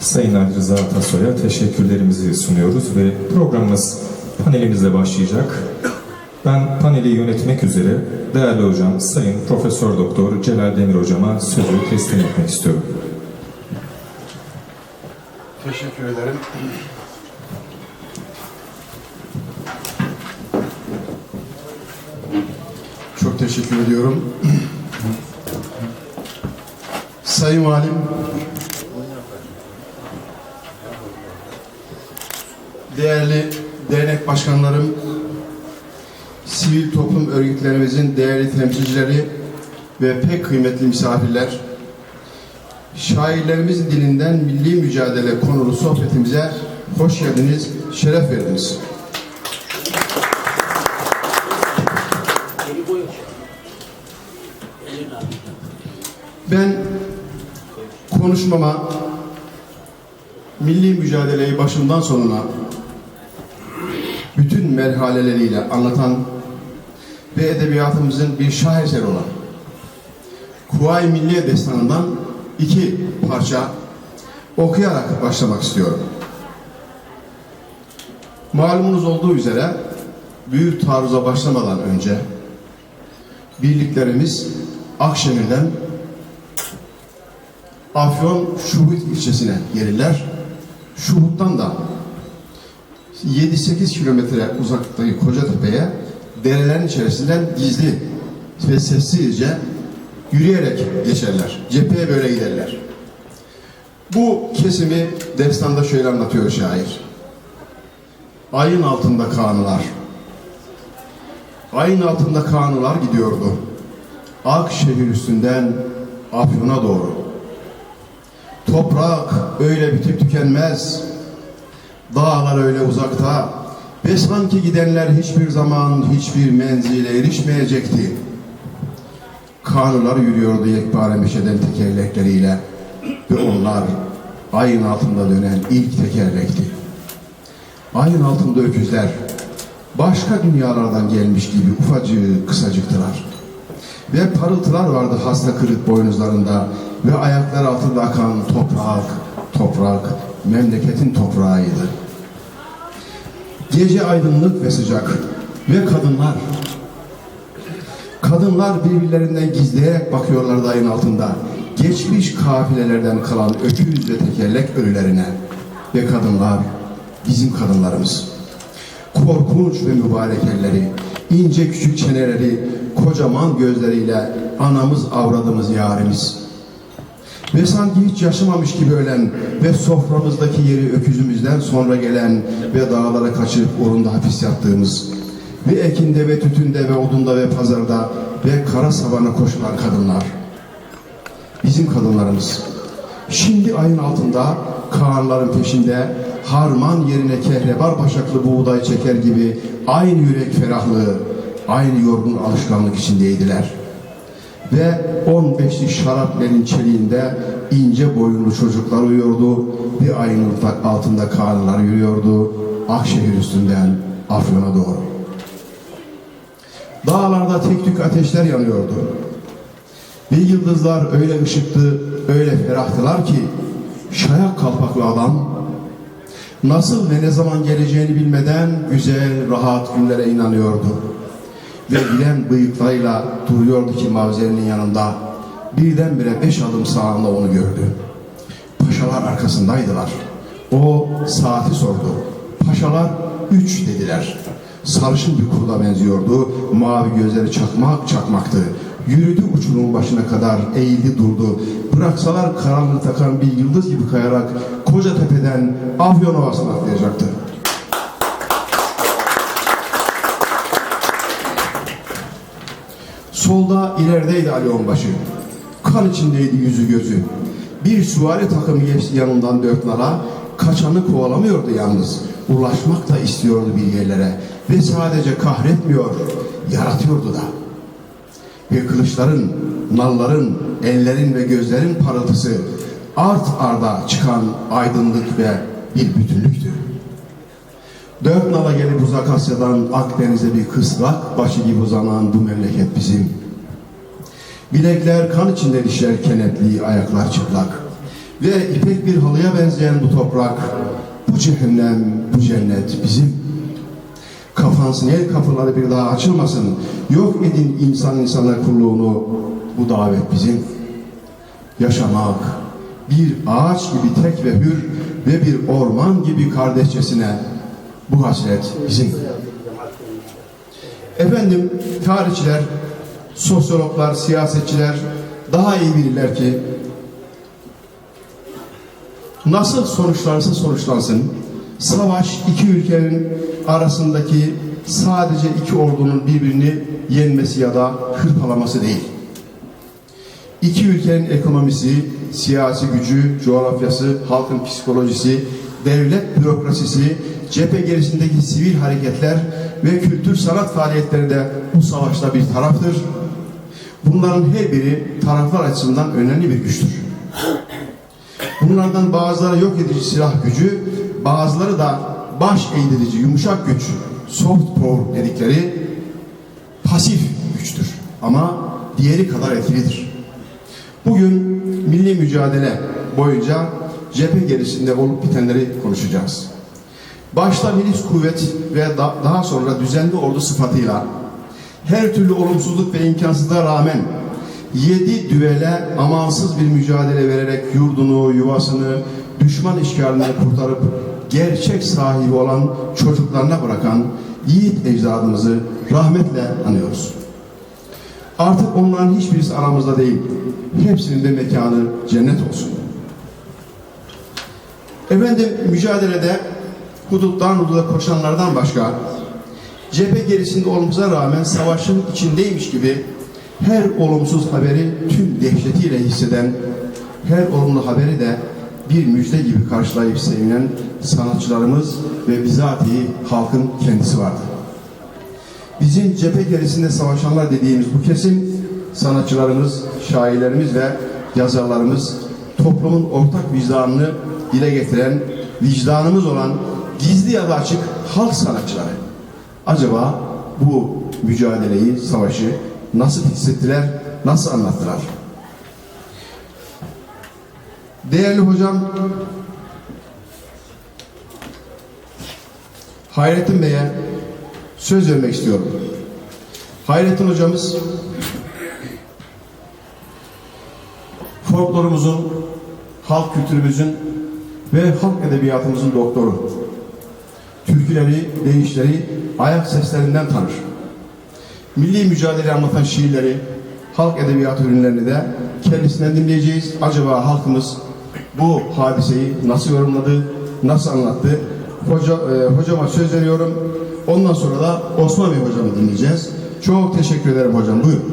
Sayın Ali Rıza Atasoy'a teşekkürlerimizi sunuyoruz ve programımız panelimizle başlayacak. Ben paneli yönetmek üzere değerli hocam Sayın Profesör Doktor Celal Demir hocama sözü teslim etmek istiyorum. Teşekkür ederim. Çok teşekkür ediyorum. Sayın Valim, değerli dernek başkanlarım, sivil toplum örgütlerimizin değerli temsilcileri ve pek kıymetli misafirler, şairlerimizin dilinden milli mücadele konulu sohbetimize hoş geldiniz, şeref verdiniz. Ben konuşmama milli mücadeleyi başından sonuna bütün merhaleleriyle anlatan ve edebiyatımızın bir şaheseri olan Kuvayi Milliye Destanı'ndan iki parça okuyarak başlamak istiyorum. Malumunuz olduğu üzere büyük taarruza başlamadan önce birliklerimiz Akşemir'den Afyon Şuhut ilçesine gelirler. Şuhut'tan da 7-8 kilometre uzaktaki Kocatepe'ye derelerin içerisinden gizli ve sessizce yürüyerek geçerler. Cepheye böyle giderler. Bu kesimi destanda şöyle anlatıyor şair. Ayın altında kanılar. Ayın altında kanılar gidiyordu. Akşehir üstünden Afyon'a doğru. Toprak öyle bitip tükenmez. Dağlar öyle uzakta. Ve sanki gidenler hiçbir zaman hiçbir menzile erişmeyecekti. Kanılar yürüyordu yekpare meşeden tekerlekleriyle. Ve onlar ayın altında dönen ilk tekerlekti. Ayın altında öküzler başka dünyalardan gelmiş gibi ufacık kısacıktılar. Ve parıltılar vardı hasta kırık boynuzlarında ve ayaklar altında akan toprak, toprak, memleketin toprağıydı. Gece aydınlık ve sıcak ve kadınlar. Kadınlar birbirlerinden gizleyerek bakıyorlardı ayın altında. Geçmiş kafilelerden kalan öküz ve tekerlek ölülerine. Ve kadınlar bizim kadınlarımız. Korkunç ve mübarek elleri, ince küçük çeneleri, kocaman gözleriyle anamız avradımız yarimiz. Ve sanki hiç yaşamamış gibi ölen ve soframızdaki yeri öküzümüzden sonra gelen ve dağlara kaçıp orunda hapis yattığımız ve ekinde ve tütünde ve odunda ve pazarda ve kara sabana koşulan kadınlar. Bizim kadınlarımız. Şimdi ayın altında Kağanların peşinde harman yerine kehrebar başaklı buğday çeker gibi aynı yürek ferahlığı, aynı yorgun alışkanlık içindeydiler. Ve 15'lik şaraplerin çeliğinde ince boyunlu çocuklar uyuyordu. Bir ayın altında karnlar yürüyordu. Akşehir üstünden Afyon'a doğru. Dağlarda tek tük ateşler yanıyordu. Ve yıldızlar öyle ışıktı, öyle ferahtılar ki şayak kalpaklı adam nasıl ve ne zaman geleceğini bilmeden güzel, rahat günlere inanıyordu. Ve bilen bıyıklarıyla duruyordu ki mavzerinin yanında. Birdenbire beş adım sağında onu gördü. Paşalar arkasındaydılar. O saati sordu. Paşalar üç dediler. Sarışın bir kurda benziyordu. Mavi gözleri çakmak çakmaktı. Yürüdü uçurumun başına kadar eğildi durdu. Bıraksalar karanlık takan bir yıldız gibi kayarak koca tepeden Afyon Ovası'na atlayacaktı. Solda ilerideydi Ali Onbaşı. Kan içindeydi yüzü gözü. Bir süvari takımı geçti yanından dört. Kaçanı kovalamıyordu yalnız. Ulaşmak da istiyordu bir yerlere. Ve sadece kahretmiyor, yaratıyordu da. Ve kılıçların, nalların, ellerin ve gözlerin parıltısı art arda çıkan aydınlık ve bir bütünlüktü. Dört nala gelip uzak Asya'dan Akdeniz'e bir kısrak başı gibi uzanan bu memleket bizim. Bilekler kan içinde dişler kenetli, ayaklar çıplak. Ve ipek bir halıya benzeyen bu toprak, bu cehennem, bu cennet bizim. Kafansın el kapıları bir daha açılmasın. Yok edin insan insana kulluğunu. Bu davet bizim. Yaşamak bir ağaç gibi tek ve hür ve bir orman gibi kardeşçesine bu hasret bizim. Efendim tarihçiler, sosyologlar, siyasetçiler daha iyi bilirler ki nasıl sonuçlanırsa sonuçlansın savaş iki ülkenin arasındaki sadece iki ordunun birbirini yenmesi ya da hırpalaması değil. İki ülkenin ekonomisi, siyasi gücü, coğrafyası, halkın psikolojisi, devlet bürokrasisi, cephe gerisindeki sivil hareketler ve kültür sanat faaliyetleri de bu savaşta bir taraftır. Bunların her biri taraflar açısından önemli bir güçtür. Bunlardan bazıları yok edici silah gücü, bazıları da baş eğdirici yumuşak güç, soft power dedikleri pasif güçtür. Ama diğeri kadar etkilidir. Bugün milli mücadele boyunca cephe gerisinde olup bitenleri konuşacağız. Başta milis kuvvet ve da- daha sonra düzenli ordu sıfatıyla her türlü olumsuzluk ve imkansızlığa rağmen yedi düvele amansız bir mücadele vererek yurdunu, yuvasını, düşman işgalinden kurtarıp gerçek sahibi olan çocuklarına bırakan yiğit ecdadımızı rahmetle anıyoruz. Artık onların hiçbirisi aramızda değil. Hepsinin de mekanı cennet olsun. Efendim mücadelede huduttan hududa koşanlardan başka cephe gerisinde olmamıza rağmen savaşın içindeymiş gibi her olumsuz haberi tüm dehşetiyle hisseden, her olumlu haberi de bir müjde gibi karşılayıp sevinen sanatçılarımız ve bizatihi halkın kendisi vardı. Bizim cephe gerisinde savaşanlar dediğimiz bu kesim sanatçılarımız, şairlerimiz ve yazarlarımız toplumun ortak vicdanını dile getiren, vicdanımız olan gizli ya da açık halk sanatçıları. Acaba bu mücadeleyi, savaşı nasıl hissettiler, nasıl anlattılar? Değerli hocam, Hayrettin Bey'e söz vermek istiyorum. Hayrettin hocamız folklorumuzun, halk kültürümüzün ve halk edebiyatımızın doktoru. Türküleri, deyişleri, ayak seslerinden tanır. Milli mücadele anlatan şiirleri, halk edebiyatı ürünlerini de kendisinden dinleyeceğiz. Acaba halkımız bu hadiseyi nasıl yorumladı, nasıl anlattı? Hoca, e, hocama söz veriyorum. Ondan sonra da Osman Bey hocamı dinleyeceğiz. Çok teşekkür ederim hocam. Buyurun.